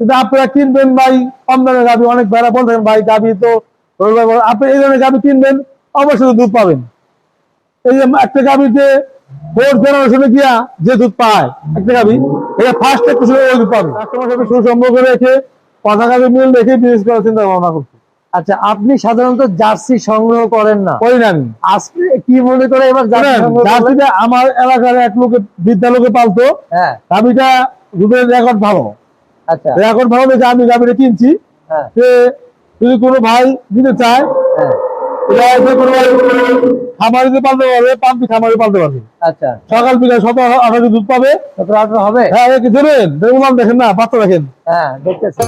কিন্তু আপনারা কিনবেন ভাই কম দামের গাভি অনেক ভাইরা বলতেন ভাই গাভি তো আপনি এই ধরনের গাভি কিনবেন অবশ্যই দুধ পাবেন। এই যে একটা গাভিতে জেনারেশনে গিয়া যে দুধ পায় একটা গাভি এটা ফার্স্ট একটু ওই দুধ পাবে। কাস্টমার সাথে সুসম্পর্ক রেখে কথা মিল রেখে বিজনেস করার চিন্তা ভাবনা করছি। আচ্ছা আপনি সাধারণত জার্সি সংগ্রহ করেন না? করি না আমি। আজকে কি মনে করে এবার জার্সিটা আমার এলাকার এক লোকে বৃদ্ধা লোকে পালতো। হ্যাঁ। গাভিটা দুধের রেকর্ড ভালো। আচ্ছা। রেকর্ড ভালো দেখে আমি গাভিটা কিনছি। হ্যাঁ। যদি কোনো ভাই দিতে চায় হ্যাঁ। খামারিতে পালতে পারবে পাম্পি খামারে পালতে পারবে। আচ্ছা। সকাল বিকাল সতেরো আঠারো দুধ পাবে। সতেরো আঠারো হবে? হ্যাঁ দেবেন দেখেন না বাচ্চা দেখেন। হ্যাঁ দেখতেছি।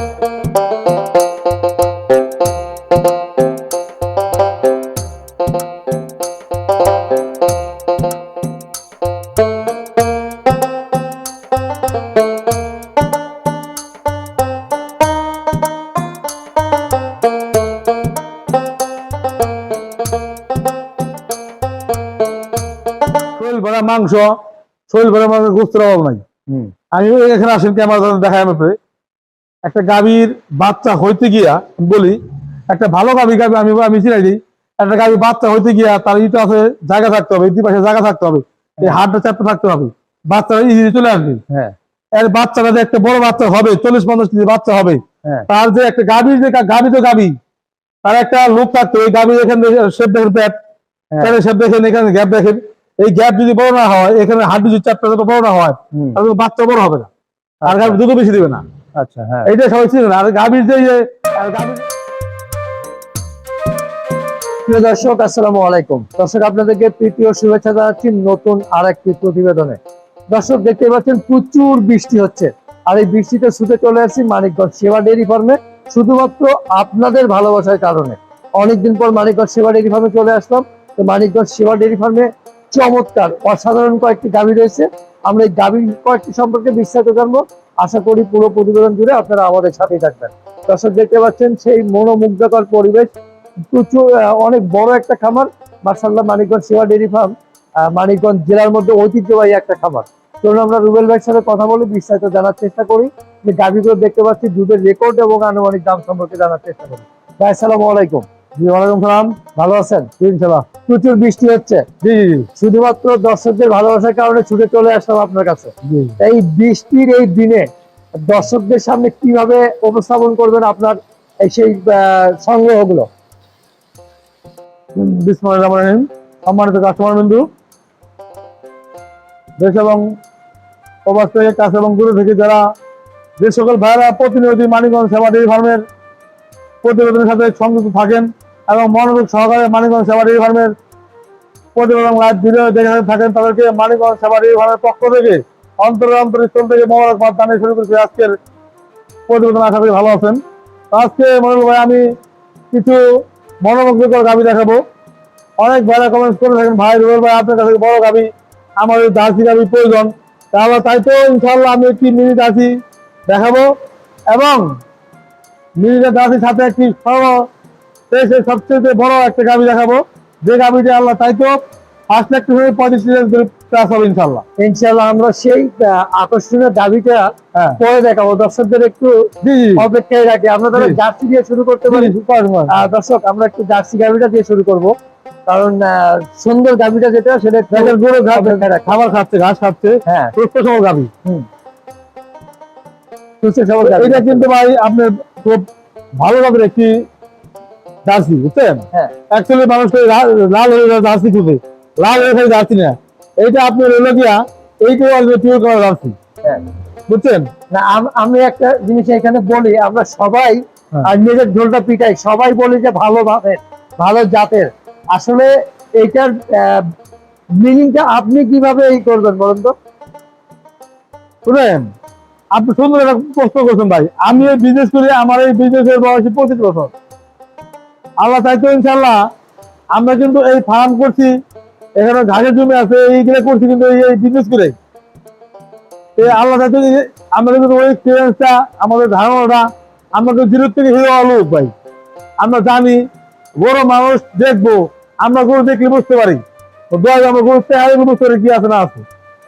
মাংস শরীর ভরা মাংস গোস্তের অভাব নাই। আমি এখানে আসেন ক্যামেরা দেখায় আমাকে। একটা গাভীর বাচ্চা হইতে গিয়া বলি একটা ভালো গাভী গাভী আমি আমি চিনাই দিই। একটা গাভী বাচ্চা হইতে গিয়া তার ইটা আছে জায়গা থাকতে হবে দুই পাশে জায়গা থাকতে হবে। এই হাতটা চাপতে থাকতে হবে। বাচ্চারা ইজি চলে আসবে। হ্যাঁ। এর বাচ্চাটা যে একটা বড় বাচ্চা হবে চল্লিশ পঞ্চাশ কেজি বাচ্চা হবে হ্যাঁ। তার যে একটা গাভীর যে গাভী তো গাভী তার একটা লোক থাকতো ওই গাভীর এখানে শেপ দেখেন প্যাট। হ্যাঁ। শেপ দেখেন এখানে গ্যাপ দেখেন। এই গ্যাপ যদি বড় না হয় এখানে হাড্ডি যদি চারটা যত বড় না হয় তাহলে বাচ্চা বড় হবে না। আর আচ্ছা। গাভী দুধও বেশি দিবে না। আচ্ছা হ্যাঁ। এইটা সবাই না। আর গাভীর যে গাভীর প্রিয় দর্শক আসসালামু আলাইকুম। দর্শক আপনাদেরকে তৃতীয় শুভেচ্ছা জানাচ্ছি নতুন আর একটি প্রতিবেদনে। দর্শক দেখতে পাচ্ছেন প্রচুর বৃষ্টি হচ্ছে। আর এই বৃষ্টিতে শুতে চলে আসছি মানিকগঞ্জ সেবা ডেয়ারি ফার্মে শুধুমাত্র আপনাদের ভালোবাসার কারণে। অনেকদিন পর মানিকগঞ্জ সেবা ডেয়ারি ফার্মে চলে আসলাম। তো মানিকগঞ্জ সেবা ডেয়ারি ফার্মে চমৎকার, অসাধারণ কয়েকটি গাভী রয়েছে। আমরা এই গাভীর কয়েকটি সম্পর্কে বিস্তারিত জানব। আশা করি পুরো প্রতিবেদন জুড়ে আপনারা আমাদের সাথেই থাকবেন। দর্শক, দেখতে পাচ্ছেন সেই মনোমুগ্ধকর পরিবেশ। প্রচুর অনেক বড় একটা খামার। মার্শাল্লাহ মানিকগঞ্জ সেবা ডেয়ারি ফার্ম মানিকগঞ্জ জেলার মধ্যে ঐতিহ্যবাহী একটা খামার। চলুন আমরা রুবেল ভাইয়ের সাথে কথা বলে, বিস্তারিত জানার চেষ্টা করি। যে গাভীগুলো দেখতে পাচ্ছি, দুধের রেকর্ড এবং আনুমানিক দাম সম্পর্কে জানার চেষ্টা করি। ভাই, আসসালামু আলাইকুম। জি ওয়ালাইকুম সালাম। ভালো আছেন? জি ইনশাল্লাহ প্রচুর বৃষ্টি হচ্ছে। জি জি জি। শুধুমাত্র দর্শকদের ভালোবাসার কারণে ছুটে চলে আসলাম আপনার কাছে। এই বৃষ্টির এই দিনে দর্শকদের সামনে কীভাবে উপস্থাপন করবেন আপনার এই সেই সংগ্রহগুলো? রহিম। সম্মানিত কাস্টমার বিন্দু দেশ এবং প্রবাস থেকে কাছে এবং দূরে থেকে যারা যে সকল ভাইরা প্রতিনিয়ত মানিকগঞ্জ সেবা ডেয়ারি ফার্মের প্রতিবেদনের সাথে সংযুক্ত থাকেন এবং মনোযোগ সহকারে মানিকগঞ্জ সেবা ডেয়ারি ফার্মের প্রতিবেদন লাইভ ভিডিও দেখে থাকেন, তাদেরকে মানিকগঞ্জ সেবা ডেয়ারি ফার্মের পক্ষ থেকে অন্তর অন্তরস্থল থেকে মোবারকবাদ জানিয়ে শুরু করেছি আজকের প্রতিবেদন। আশা করি ভালো আছেন। আজকে মনোজ ভাই, আমি কিছু মনোমুগ্ধকর গাবি দেখাবো। অনেক ভাইরা কমেন্ট করে থাকেন, ভাই, রুবেল ভাই, আপনার কাছে বড় গাবি, আমার ওই দাসি গাবি প্রয়োজন। তাহলে তাই তো ইনশাল্লাহ আমি একটি মিনি দাসি দেখাবো এবং মিনিটা দাসির সাথে একটি সর্ব দেশের সবচেয়ে বড় একটা গাবি দেখাবো। যে গাবিটা আল্লাহ তাই তো ফার্স্ট একটা হয়ে পঁয়ত্রিশ প্লাস হবে ইনশাল্লাহ ইনশাল্লাহ আমরা সেই আকর্ষণীয় দাবিটা হ্যাঁ। পরে দেখাবো। দর্শকদের একটু অপেক্ষায় রাখি। আমরা তাহলে জার্সি দিয়ে শুরু করতে পারি। দর্শক আমরা একটু জার্সি দিয়ে শুরু করব। কারণ সুন্দর যেটা সেটা গরু। খাবার খাচ্ছে ঘাস খাচ্ছে। হ্যাঁ। সুস্থ সবল গাবি সুস্থ সবল। এটা কিন্তু ভাই আপনার খুব ভালো ভাবে একটি জার্সি বুঝছেন? অ্যাকচুয়ালি মানুষ লাল হয়ে যায় জার্সি খুঁজে। লাল হয়ে যায় জার্সি না। এইটা আপনার হলো গিয়া এইটাও আসবে পিওর করা জার্সি। হ্যাঁ। বুঝছেন? না আমি একটা জিনিস এখানে বলি আমরা সবাই হ্যাঁ। আর নিজের ঝোলটা পিটাই। সবাই বলি যে ভালো ভাবের ভালো জাতের। আসলে এইটার মিনিংটা আপনি কীভাবে এই করবেন বলুন তো? শুনেন আপনি সুন্দর একটা প্রশ্ন করছেন ভাই। আমি এই বিজনেস করি আমার এই বিজনেসের বয়সী পঁচিশ বছর। আল্লাহ চাইতো ইনশাল্লাহ আমরা কিন্তু এই ফার্ম করছি, এখানে ঘাসের জমি আছে, এইগুলো করছি কিন্তু এই বিজনেস করে। এই আল্লাহ চাইতো আমরা কিন্তু ওই এক্সপিরিয়েন্সটা আমাদের ধারণাটা, আমরা তো জিরো থেকে হিরো আলোক ভাই। আমরা জানি, বড় মানুষ দেখব, আমরা গরু দেখলে বুঝতে পারি। আমরা গরু চেহারা বুঝতে পারি কি আছে না আছে।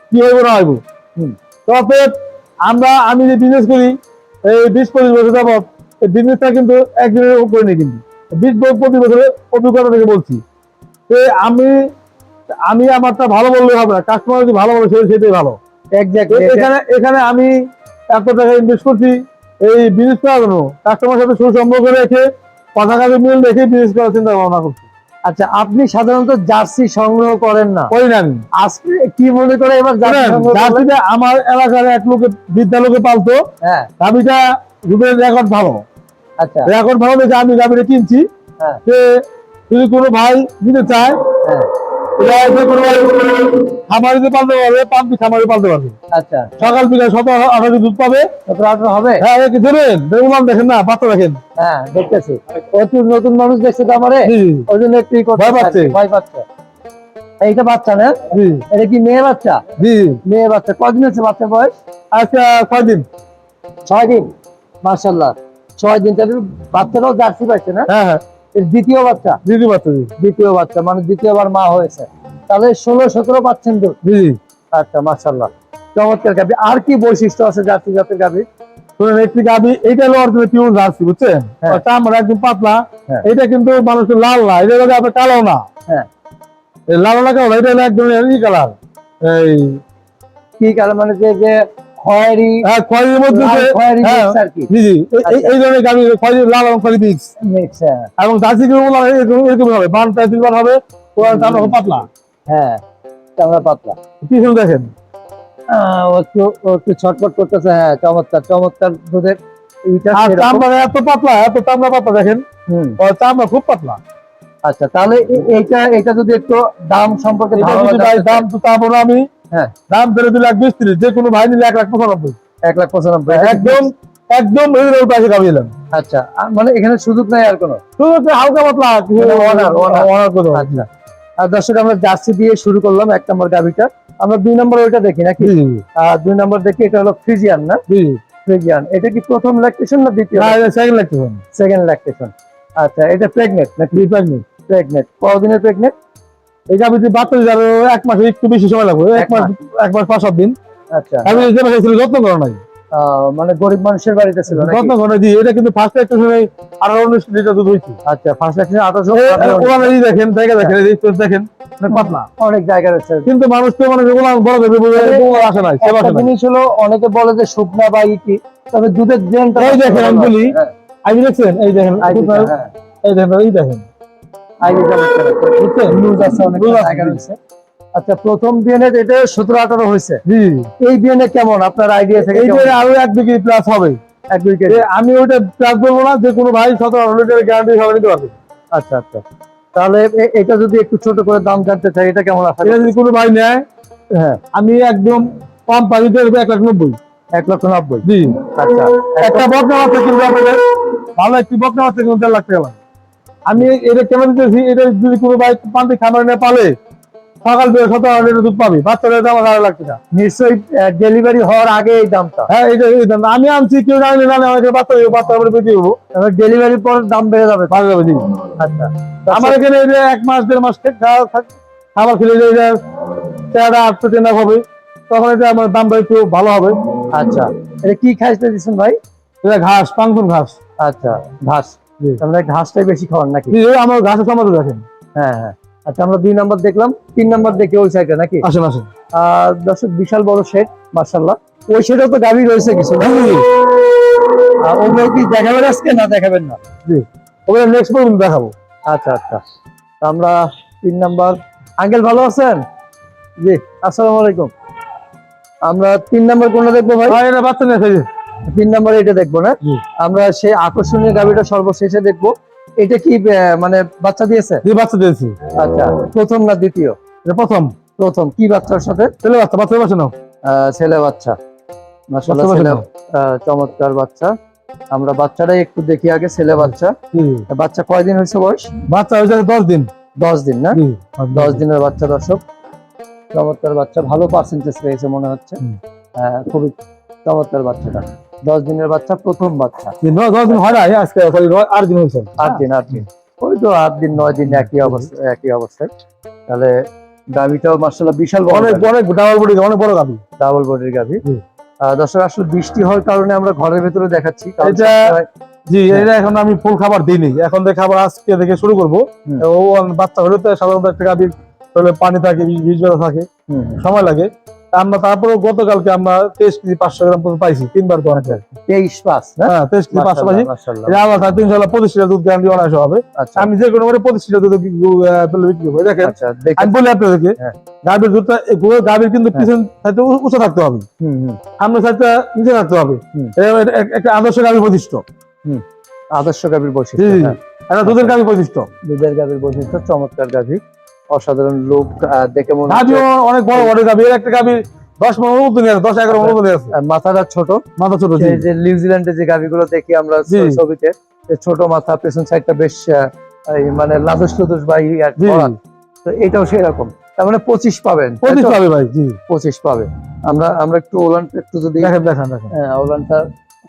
কি হইব, না হইব। তবে আমরা, আমি যে বিজনেস করি, এই বিশ পঁচিশ বছর যাবত এই বিজনেসটা কিন্তু একদিনের করিনি কিন্তু। বিশ প্রতি বছরের অভিজ্ঞতা থেকে বলছি। আমি আমি আমারটা ভালো বললে হবে না কাস্টমার যদি ভালো বলে সেটাই ভালো। এখানে এখানে আমি এত টাকা ইনভেস্ট করছি এই বিজনেস করার জন্য। কাস্টমার সাথে সুসম্পর্ক রেখে কথা কাজে মিল রেখে বিজনেস করার চিন্তা ভাবনা করছি। আচ্ছা আপনি সাধারণত জার্সি সংগ্রহ করেন না? করি না আজকে কি মনে করে এবার জার্সিটা আমার এলাকার এক লোকে বৃদ্ধালোকে পালতো। হ্যাঁ। গাভিটা রুবের রেকর্ড ভালো। আচ্ছা। রেকর্ড ভালো দেখে আমি গাভিটা কিনছি। হ্যাঁ। যদি কোনো ভাই নিতে চায় হ্যাঁ। যে খামারিতে পালতে পারবে পাম্পি খামারি পালতে পারবে। আচ্ছা। সকাল বিকাল সতেরো আঠারো দুধ পাবে। হবে? হ্যাঁ কি ধরেন দেখলাম দেখেন না দেখেন। হ্যাঁ দেখতেছি। প্রচুর নতুন মানুষ দেখছে তো আমারে। ওই জন্য একটু ভয় পাচ্ছে। ভয় পাচ্ছে। এইটা বাচ্চা না? এটা কি মেয়ে বাচ্চা? জি। মেয়ে বাচ্চা। কদিন বাচ্চা বয়স? আচ্ছা ছয় দিন। ছয় দিন। মার্শাল্লাহ ছয় দিন তাহলে বাচ্চাটাও জার্সি পাইছে না? হ্যাঁ হ্যাঁ। দ্বিতীয় বাচ্চা? দিদি বাচ্চা দ্বিতীয় বাচ্চা মানে দ্বিতীয়বার মা হয়েছে। তাহলে ষোলো সতেরো পাচ্ছেন তো? জি আচ্ছা চমৎকার গাভি। আর কি বৈশিষ্ট্য আছে জার্সি জাতের শুনেন একটি গাবি এইটা হলো অরিজিনাল পিওর জার্সি বুঝছেন? হ্যাঁ। একদম পাতলা। এটা কিন্তু মানুষের লাল না এটা হলো আপনার কালো না। হ্যাঁ। লাল না কালো এটা হলো একদম ই কালার। এই কি মানে যে যে খয়েরি হ্যাঁ খয়েরির মধ্যে লাল যে- খয়েরি হ্যাঁ, mix আর কি। জি জি এই- এই- এই ধরনের গাবি খয়েরি লাল এবং খয়েরি মিক্স Mix, হ্যাঁ। এবং জার্সি গুলো এরকম এরকম হবে। বান টাইপের বান হবে ওরা চামড়া খুব পাতলা। হ্যাঁ চামড়া পাতলা। পিছনে দেখেন? ও একটু ও একটু ছটফট করতেছে হ্যাঁ চমৎকার চমৎকার দুধের আর চামড়া এত পাতলা এত চামড়া পাতলা দেখেন। হুম, ওর চামড়া খুব পাতলা। আচ্ছা তাহলে এইটা এটা যদি একটু দাম সম্পর্কে দাম তো তারপর আমি। হ্যাঁ। দাম ধরে দুই লাখ বিশ তিরিশ যে কোনো ভাই নিলে এক লাখ পঁচানব্বই। এক লাখ পঁচানব্বই একদম একদম রিজনেবল প্রাইসে খাবি এলাম। আচ্ছা মানে এখানে সুযোগ নাই আর কোনো? শুধু একটু হালকা পাতলা Honor, honor। অনার আচ্ছা। আর দর্শক আমরা জার্সি দিয়ে শুরু করলাম এক নম্বর গাভিটা। আমরা দুই নম্বর ওইটা দেখি নাকি? আর দুই নম্বর দেখি এটা হলো ফ্রিজিয়ান না? ফ্রিজিয়ান এটা কি প্রথম ল্যাকটেশন না দ্বিতীয় সেকেন্ড লাগতেছে সেকেন্ড ল্যাকটেশন আচ্ছা এটা প্রেগনেন্ট নাকি? প্রেগনেন্ট প্রেগনেন্ট কতদিনের প্রেগনেন্ট এই গাবি যে বাচ্চা যাবে এক মাসে একটু বেশি সময় লাগবে। এক মাস এক মাস পাঁচ সাত দিন। আচ্ছা। আমি যে মাসে ছিল যত্ন করা নাই। আহ, মানে গরিব মানুষের বাড়িতে ছিল যত্ন করা এটা কিন্তু ফার্স্ট একটা সময় আঠারো উনিশ লিটার দুধ হয়েছে। আচ্ছা ফার্স্ট ল্যাকটেশন আঠারোশো ওরা এই দেখেন জায়গা দেখেন এই দেখেন অনেক পাতলা। অনেক জায়গা রয়েছে। কিন্তু মানুষ তো মানে বড় দেবে আসে নাই জিনিস হলো অনেকে বলে যে শুকনা বা ইটি তবে দুধের এই দেখেন, আমি বলি। আমি দেখছেন? এই দেখেন হ্যাঁ। এই দেখেন এই দেখেন। আছে। বুঝছেন? আছে অনেক জায়গা রয়েছে আচ্ছা প্রথম বিএনএ এটা সতেরো আঠারো হয়েছে। এই বিএনএ কেমন? আপনার আইডিয়া থেকে এই আরও এক প্লাস হবে। এক দুই কেজি। আমি ওইটা প্লাস বলব না যে কোনো ভাই সতেরো আঠারো লিটার গ্যারান্টি সবাই নিতে পারবে। আচ্ছা আচ্ছা। তাহলে এটা যদি একটু ছোট করে দাম জানতে চাই এটা কেমন আছে এটা যদি কোনো ভাই নেয় হ্যাঁ। আমি একদম কম পানিতে এক লাখ নব্বই। এক লক্ষ নব্বই। জি। আচ্ছা। একটা বাচ্চা কিনবে আপনাদের। ভালো একটি বকনা বাচ্চা কিনতে দেড় লাখ টাকা আমি এটা কেন দিতেছি? এটা যদি কোনো ভাই পান্তি খাবার না পালে সকাল থেকে সতেরো লিটার দুধ পাবি। বাচ্চাদের দাম আড়াই লাখ টাকা। নিশ্চয়ই ডেলিভারি হওয়ার আগে এই দামটা। হ্যাঁ এটা এই দাম। আমি আনছি কেউ জানি না আমাকে বাচ্চা দেবো বাচ্চা আমরা বেঁচে দেবো। ডেলিভারির পর দাম বেড়ে যাবে। ভালো যাবে জি। আচ্ছা। আমার এখানে এক মাস দেড় মাস খাবার খেলে যে তেরোটা আটশো টেনা হবে তখন এটা আমার দামটা একটু ভালো হবে। আচ্ছা। এটা কি খাইতে দিচ্ছেন ভাই? এটা ঘাস পাংপুর ঘাস। আচ্ছা ঘাস। জি। আমরা ঘাসটাই বেশি খাওয়ান নাকি? আমার ঘাসের সম্বন্ধে দেখেন। হ্যাঁ হ্যাঁ। আচ্ছা আমরা দুই নম্বর দেখলাম তিন নম্বর দেখি ওই সাইডে নাকি? আসেন আসেন। আর দর্শক বিশাল বড় শেড মার্শাল্লাহ ওই শেডেও তো গাভী রয়েছে কিছু। আর ওগুলো কি দেখাবেন আজকে না দেখাবেন না? জি। ওগুলো নেক্সট পর্যন্ত দেখাবো। আচ্ছা আচ্ছা। আমরা তিন নাম্বার। আঙ্কেল ভালো আছেন? জি। আসসালামু আলাইকুম। আমরা তিন নাম্বার কোনটা দেখব ভাই? বাচ্চা নিয়ে তিন নাম্বার এটা দেখব না? আমরা সেই আকর্ষণীয় গাভীটা সর্বশেষে দেখব। এটা কি মানে বাচ্চা দিয়েছে? বাচ্চা দিয়েছি। আচ্ছা প্রথম না দ্বিতীয়? প্রথম। প্রথম। কি বাচ্চার সাথে? ছেলে বাচ্চা বাচ্চা বাচ্চা নাও। ছেলে বাচ্চা। ছেলে চমৎকার বাচ্চা। আমরা বাচ্চাটাই একটু দেখি আগে ছেলে বাচ্চা। বাচ্চা কয়দিন হয়েছে বয়স? বাচ্চা হয়েছে দশ দিন। দশ দিন না? দশ দিনের বাচ্চা দর্শক। চমৎকার বাচ্চা। ভালো পার্সেন্টেজ পেয়েছে মনে হচ্ছে। খুবই চমৎকার বাচ্চাটা। দশ দিনের বাচ্চা প্রথম বাচ্চা। দশ দিন হয় নাই আজকে আট দিন হয়েছে। আট দিন আট দিন। ওই তো আট দিন নয় দিন একই অবস্থা একই অবস্থায় তাহলে গাভিটাও মার্শাল্লাহ বিশাল অনেক অনেক ডাবল বডি অনেক বড় গাবি ডাবল বডির গাভি। দর্শক আসলে বৃষ্টি হওয়ার কারণে আমরা ঘরের ভেতরে দেখাচ্ছি। এটা- জি হ্যাঁ। এটা এখন আমি ফুল খাবার দিইনি। এখন থেকে খাবার আজকে থেকে শুরু করব। ও বাচ্চা হলে তো সাধারণত একটা গাভীর শরীরে পানি থাকে বীজ বীজ থাকে। সময় লাগে। আমরা তারপরে গতকালকে আমরা তেইশ কেজি পাঁচশো গ্রাম পর্যন্ত পাইছি তিনবার তো অনেক তেইশ পাঁচ হ্যাঁ তেইশ কেজি পাঁচশো পাইছি আল্লাহ পঁচিশ লিটার দুধ গ্যারান্টি অনায়াসে হবে। আচ্ছা। আমি যে কোনো করে পঁচিশ লিটার দুধ বিক্রি করব দেখেন আচ্ছা আমি বলি আপনাদেরকে হ্যাঁ। গাভীর দুধটা গাভীর কিন্তু হ্যাঁ। পিছন সাইডে উঁচু থাকতে হবে। সাইডটা নিচে থাকতে হবে। একটা- আদর্শ গাভীর বৈশিষ্ট্য। আদর্শ গাভীর বৈশিষ্ট্য হ্যাঁ। একটা দুধের গাভীর বৈশিষ্ট্য। দুধের গাভীর বৈশিষ্ট্য চমৎকার গাভী। অসাধারণ লোক দেখে মনে গাভীও অনেক বড় বড় গাভী। এর একটা গাভী দশ মনের মতো নিয়ে দশ এগারো মতো নিয়ে আছে। মাথাটা ছোট। মাথা ছোট যে নিউজিল্যান্ডে যে গাভীগুলো দেখি আমরা। ছবিতে যে ছোট মাথা পেছন সাইডটা বেশ মানে লাদুস লুদুস বা তো এটাও সেরকম। তার মানে পঁচিশ পাবেন। পঁচিশ? পাবে ভাই জি। পঁচিশ পাবে। আমরা আমরা একটু ওলানটা একটু যদি দেখেন দেখেন দেখেন। হ্যাঁ ওলানটা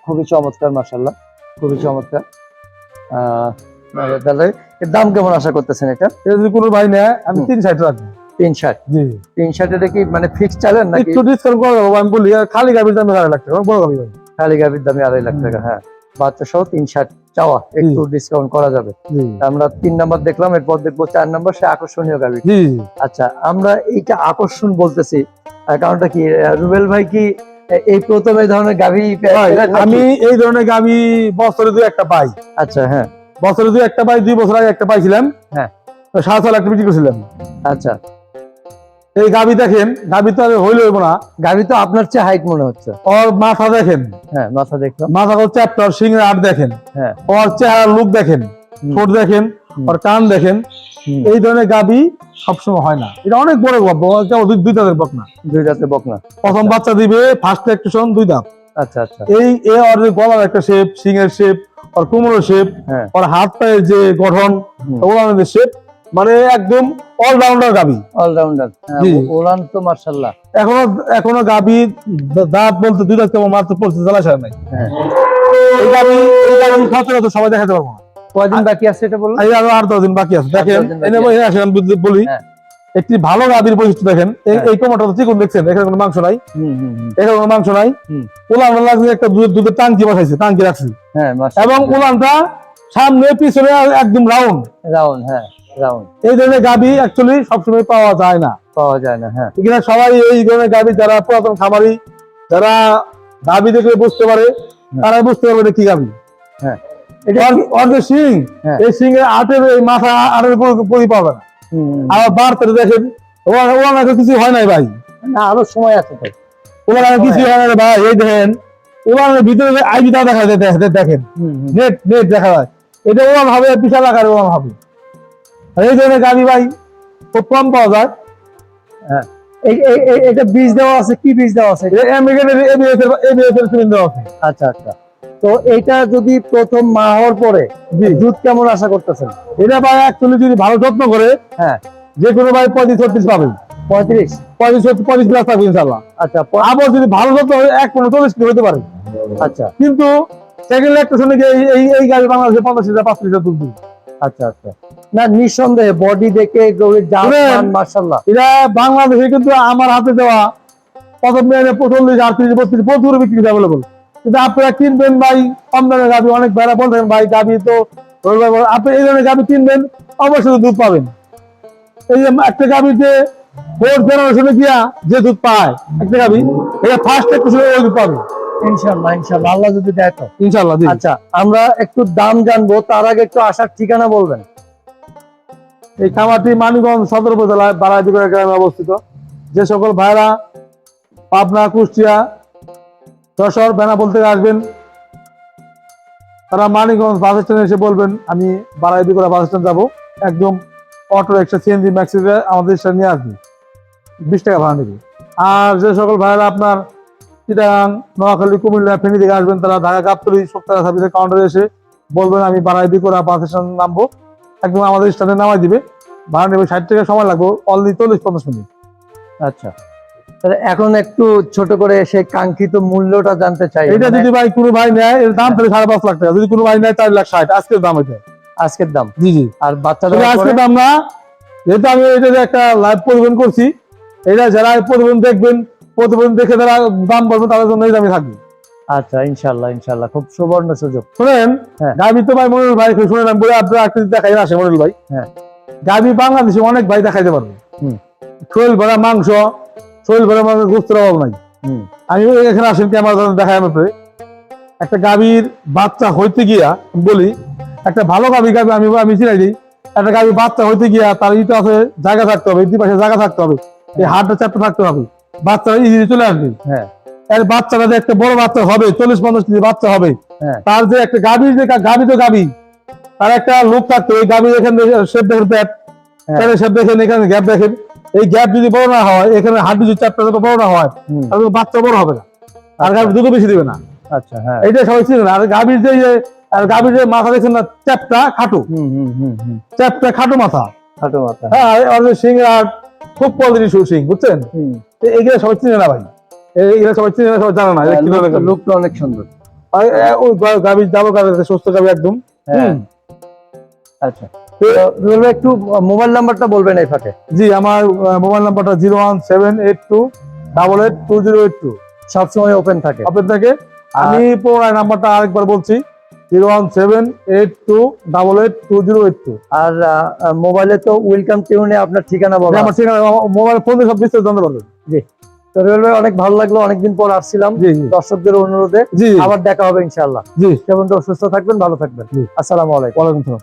খুবই চমৎকার মাসাল্লাহ খুবই চমৎকার। আহ, তাহলে এর দাম কেমন আশা করতেছেন এটা? এটা যদি কোনো ভাই নেয় আমি তিন ষাট রাখব। তিন ষাট জি। তিন ষাট এটা কি মানে ফিক্স চালেন নাকি? একটু ডিসকাউন্ট করে দেবো আমি বলি খালি গাভীর দামে আড়াই লাখ টাকা বড় গাভী ভাই। খালি গাভীর দামে আড়াই লাখ টাকা হ্যাঁ। বাচ্চা সহ তিন ষাট চাওয়া একটু ডিসকাউন্ট করা যাবে। আমরা তিন নাম্বার দেখলাম এরপর দেখব চার নাম্বার সে আকর্ষণীয় গাভী। জি আচ্ছা আমরা এইটা আকর্ষণ বলতেছি কারণটা কি? রুবেল ভাই কি এই প্রথম এই ধরনের গাভী আমি এই ধরনের গাভী বছরে দুই একটা পাই। আচ্ছা হ্যাঁ। বছরে দুই একটা পাই দুই বছর আগে একটা পাইছিলাম। হ্যাঁ। তো সাড়ে ছয় লাখ বিক্রি করছিলাম। আচ্ছা। এই গাভী দেখেন গাভী তো আর হইলে হইব না। গাভী তো আপনার চেয়ে হাইট মনে হচ্ছে। ওর মাথা দেখেন। হ্যাঁ মাথা দেখলাম। মাথা ওর চ্যাপ্টার সিংহের আট দেখেন। হ্যাঁ। ওর চেহারা লুক দেখেন। ঠোঁট দেখেন ওর কান দেখেন। এই ধরনের গাভী সবসময় হয় না। এটা অনেক বড় কেবল দুই- দাঁতের বক না। দুই রাতে বকনা প্রথম বাচ্চা দিবে ফার্স্ট ল্যাকটেশন দুই দাঁত। আচ্ছা আচ্ছা। এই এ যে গলার একটা শেপ সিংহের শেপ ওর কোমরের শেপ হ্যাঁ। ওর হাত পায়ের যে গঠন ওলানের শেপ মানে একদম অলরাউন্ডার গাভী অলরাউন্ডার জি। ওলান তো মার্শাল্লাহ এখনও এখনও গাভী দাঁত বলতে দুই দাঁত কেমন মাত্র পড়ছে জ্বালা সার নাই। হ্যাঁ। এই গাভী এই গাভী সচরাচর সবাই দেখাতে পারব না। কয়দিন বাকি আছে এটা বলুন এই আরও আট দশ দিন বাকি আছে। দেখেন এনে আসেন বলি হ্যাঁ। একটি ভালো গাভীর বৈশিষ্ট্য দেখেন। এই হ্যাঁ। কোমরটা তো চিকন দেখছেন? এখানে কোনো মাংস নাই। এখানে কোনো মাংস নাই। হুম। উলান লাগছে একটা দুধের দুধের টাঙ্কি বসাইছে টাঙ্কি রাখছি। হ্যাঁ এবং উলানটা সামনে পিছনে একদম রাউন্ড রাউন্ড হ্যাঁ রাউন্ড এই ধরনের গাভী অ্যাকচুয়ালি সবসময় পাওয়া যায় না। পাওয়া যায় না হ্যাঁ। এখানে সবাই এই ধরনের গাভী যারা পুরাতন খামারি যারা গাভী দেখলে বুঝতে পারে তারা বুঝতে পারবে এটা কি গাভী। হ্যাঁ। সিং হ্যাঁ। এই সিং এর আটের এই মাথা আটের পরি পাবে না। আবার বাড়তে দেখেন ওরা কিছু হয় নাই ভাই। না আরও সময় আছে ওরা নাকি কিছু হয় না ভাই এই দেখেন ওরা ভিতরে আইবিটা দেখা যায় দেখেন-। নেট নেট দেখা যায়। এটা ওরা ভাবে বিশাল আকার ওরা ভাবে আর এই ধরনের গাড়ি ভাই খুব কম পাওয়া যায়। এই- এটা বীজ দেওয়া আছে কি বীজ দেওয়া আছে? আচ্ছা আচ্ছা। তো এটা যদি প্রথম মা হওয়ার পরে দুধ কেমন আশা করতেছেন? এটা ভাই অ্যাকচুয়ালি যদি ভালো যত্ন করে হ্যাঁ। যে কোনো ভাই পঁয়ত্রিশ ছত্রিশ পাবেন। পঁয়ত্রিশ। পঁয়ত্রিশ পঁয়ত্রিশ প্লাস থাকবে ইনশাল্লাহ আচ্ছা আবার যদি ভালো এক পনেরো চল্লিশ কিলো হতে পারে। আচ্ছা। কিন্তু সেকেন্ড গিয়ে এই এই গাড়ি বাংলাদেশে পঞ্চাশ লিটার পাঁচ লিটার দুধ দিই আচ্ছা আচ্ছা। না নিঃসন্দেহে বডি দেখে গরুর এটা বাংলাদেশে কিন্তু আমার হাতে দেওয়া প্রথম মেয়ে পঁচল্লিশ আটত্রিশ বত্রিশ প্রচুর বিক্রি অ্যাভেলেবল কিন্তু আপনারা কিনবেন ভাই কম দামের গাভি অনেক বেড়া বলতেন ভাই গাভি তো আপনি এই ধরনের গাভি কিনবেন অবশ্যই দুধ পাবেন। এই যে একটা গাভিতে ফোর্থ জেনারেশনে গিয়া যে দুধ পায় একটা এটা ফার্স্ট একটু সময় দুধ পাবে। ইনশাল্লাহ ইনশাল্লাহ আল্লাহ যদি দেয় তো। ইনশাল্লাহ আচ্ছা আমরা একটু দাম জানব তার আগে একটু আসার ঠিকানা বলবেন। এই খামারটি মানিকগঞ্জ সদর উপজেলায় বারাইদিগড় গ্রামে অবস্থিত। যে সকল ভাইরা পাবনা কুষ্টিয়া যশোর বেনাপোল থেকে আসবেন তারা মানিকগঞ্জ বাস স্ট্যান্ডে এসে বলবেন আমি বারাইদিগড়া বাস স্ট্যান্ড যাব। একদম অটো রিক্সা সিএনজি ম্যাক্সিতে আমাদের স্ট্যান্ড নিয়ে আসবে বিশ টাকা ভাড়া নেবে। আর যে সকল ভাইরা আপনার চিটাগাং নোয়াখালী কুমিল্লা ফেনী থেকে আসবেন তারা ঢাকা গাবতলি সপ্তাহ সার্ভিসের কাউন্টারে এসে বলবেন আমি বারাইদিগড়া বাস স্ট্যান্ড নামবো। একদম আমাদের স্ট্যান্ডে নামাই দিবে। ভাড়া নেবে ষাট টাকা সময় লাগবে অনলি চল্লিশ পঞ্চাশ মিনিট। আচ্ছা। তাহলে এখন একটু ছোট করে সেই কাঙ্ক্ষিত মূল্যটা জানতে চাই এটা মানে যদি ভাই কোনো ভাই নেয় এর দাম তাহলে সাড়ে পাঁচ লাখ টাকা। যদি কোনো ভাই নেয় চার লাখ ষাট। আজকের দাম এটা। আজকের দাম? জি জি। আর বাচ্চা তবে দেওয়ার আজকের দাম না যেহেতু আমি এটা একটা লাইভ পরিবেশন করছি এটা যারা পরিবেশন দেখবেন প্রতিবেদন দেখে যারা দাম বলবে তাদের জন্য এই দামই থাকবে। আচ্ছা ইনশাল্লাহ ইনশাল্লাহ। খুব সুবর্ণ সুযোগ। শুনেন হ্যাঁ। গাবি তো ভাই মনির ভাই শুনেন আমি বলে আপনার একটা দেখাই আসে মনির ভাই। হ্যাঁ। গাবি বাংলাদেশে অনেক ভাই দেখাইতে পারবে। হুম। শরীর ভরা মাংস শরীর ভরা মাংস গোস্তের অভাব নাই। আমি এখানে আসেন ক্যামেরা দেখাই আমি আপনাকে। একটা গাভীর বাচ্চা হইতে গিয়া বলি একটা ভালো গাভী গাভী আমি আমি চিনাই দিই। একটা গাভী বাচ্চা হইতে গিয়া তার ইটা আছে জায়গা থাকতে হবে দুই পাশে জায়গা থাকতে হবে। এই হাতটা চাপটা থাকতে হবে। বাচ্চা ইজি চলে আসবে। হ্যাঁ। এর বাচ্চাটা যে একটা বড় বাচ্চা হবে চল্লিশ পঞ্চাশ কেজি বাচ্চা হবে হ্যাঁ। তার যে একটা যে গাভী তো গাভী তার একটা লোক থাকতো এই গাভীর এখানে শেপ দেখেন প্যাট। প্যাটের শেপ দেখেন এখানে গ্যাপ দেখেন। এই গ্যাপ যদি বড় না হয় এখানে হাড্ডি যদি চাপটা বড় না হয় তাহলে বাচ্চা বড় হবে না। আর গাভী দুধও বেশি দেবে না। আচ্ছা হ্যাঁ। এইটা সবাই চিনে না। আর গাভীর যে আর গাভীর যে মাথা দেখছেন না চ্যাপটা খাটো। চ্যাপটা খাটো মাথা। খাটো মাথা। হ্যাঁ আর আর যে সিং আর খুব কোয়ালিটি সিং বুঝছেন? এইগুলো সবাই চিনে না ভাই। এইগুলো সবাই চিনে না সবাই জানে না এগুলো। লুকটা অনেক সুন্দর। ওই গা- গাভী যাব গাভী সুস্থ গাভী একদম। হ্যাঁ। আচ্ছা। একটু মোবাইল নাম্বারটা বলবেন এই ফাঁকে। জি আমার মোবাইল নাম্বারটা zero one seven eight two double eight two zero eight two. সবসময় ওপেন থাকে। আপনার থেকে। আমি পুনরায় নাম্বারটা আরেকবার বলছি। Zero one seven eight two double eight two zero eight two. আর মোবাইলে তো ওয়েলকাম টিউনে আপনার ঠিকানা বলা। আমার ঠিকানা মোবাইল ফোনে সব বিস্তারিত জানতে পারবেন। তো রুবেল ভাই অনেক ভালো লাগল অনেকদিন পর আসছিলাম। জি জি। দর্শকদের অনুরোধে জি আবার দেখা হবে ইনশাল্লাহ জি। সে পর্যন্ত সুস্থ থাকবেন ভালো থাকবেন। জি। আসসালামু আলাইকুম। ওয়ালাইকুম